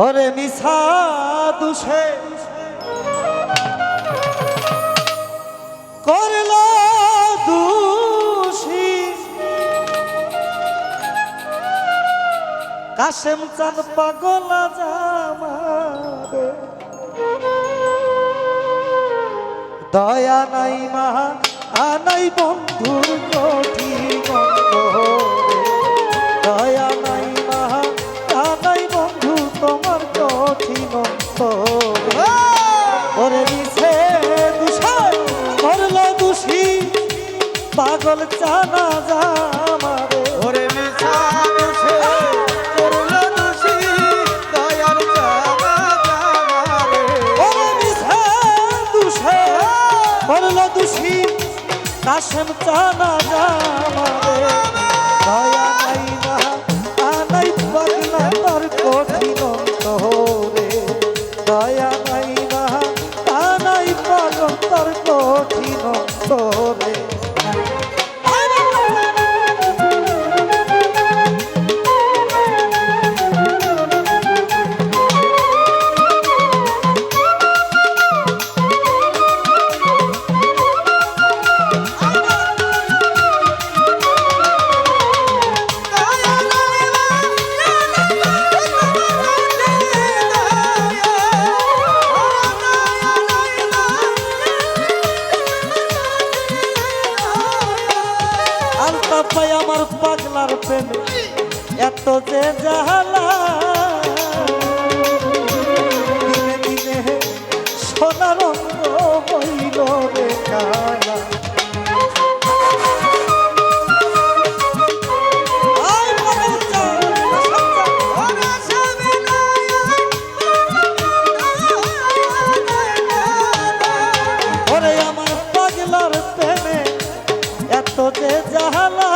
ওরে মিশা দুষে। করল দোষী। কাশেম চান পাগলা জামারে দয়া নাই মা আনাই বন্ধুর কঠিন কঠিন ওরে মিছে দুষায় করল দোষী পাগল চানা জামারে ওরে মিছা দোষে করল দোষী দয়ার জামা জামারে ওরে মিছে দুষে করল দোষী কাশেম চানা জামারে দয়া নাই না আনাই পাগলা তার কঠিন কঠিন অন্তরে এত যে জাহালা। দিনে দিনে সোনা রঙ্গ হইল রে আমার পাগলার প্রেমে এত যে জাহালা।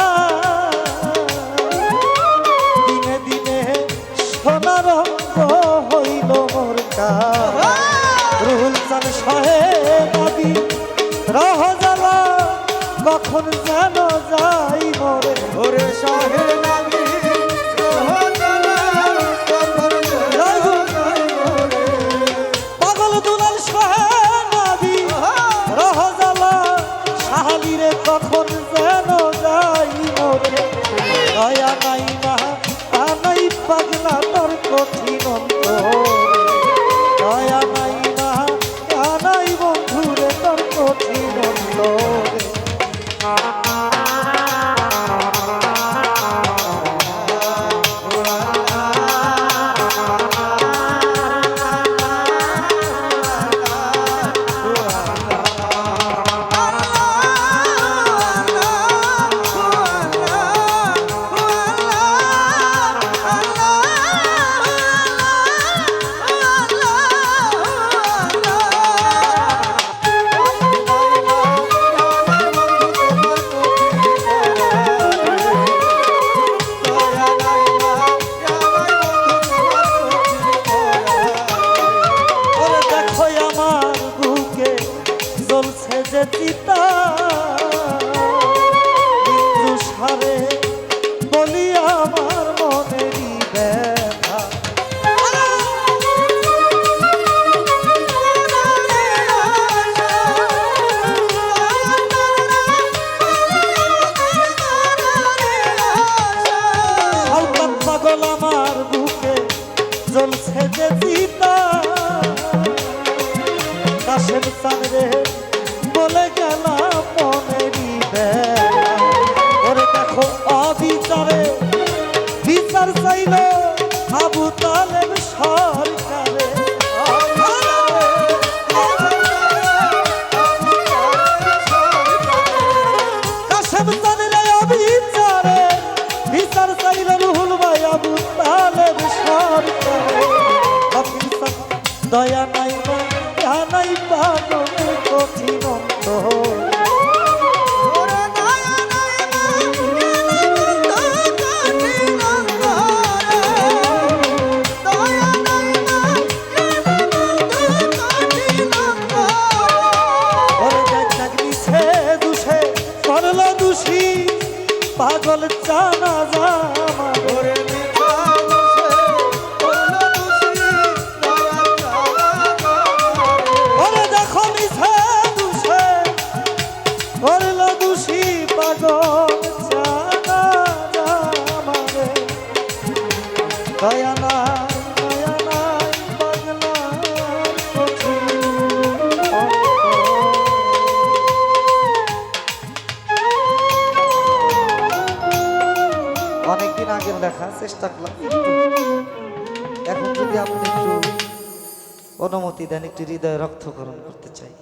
রহ জ্বালা, কখন যেন যাই মরে। ওরে সহে নামি পাগল দুলাল সহে নবী, রহ জ্বালা সাহালিরে কখন কঠিন। দয়া বিচার আবু তালেব সরকারে, কাশেম চান অবিচারে, বিচার চাইল রুহুল ভাই আবু তালেব সরকারে দয়া নাই না নাই পাগল কঠিন পাগল চানা জামা অনেকদিন আগের লেখা চেষ্টা করলাম এখন যদি আপনি একটু অনুমতি দেন, একটু হৃদয় রক্তকরণ করতে চাই।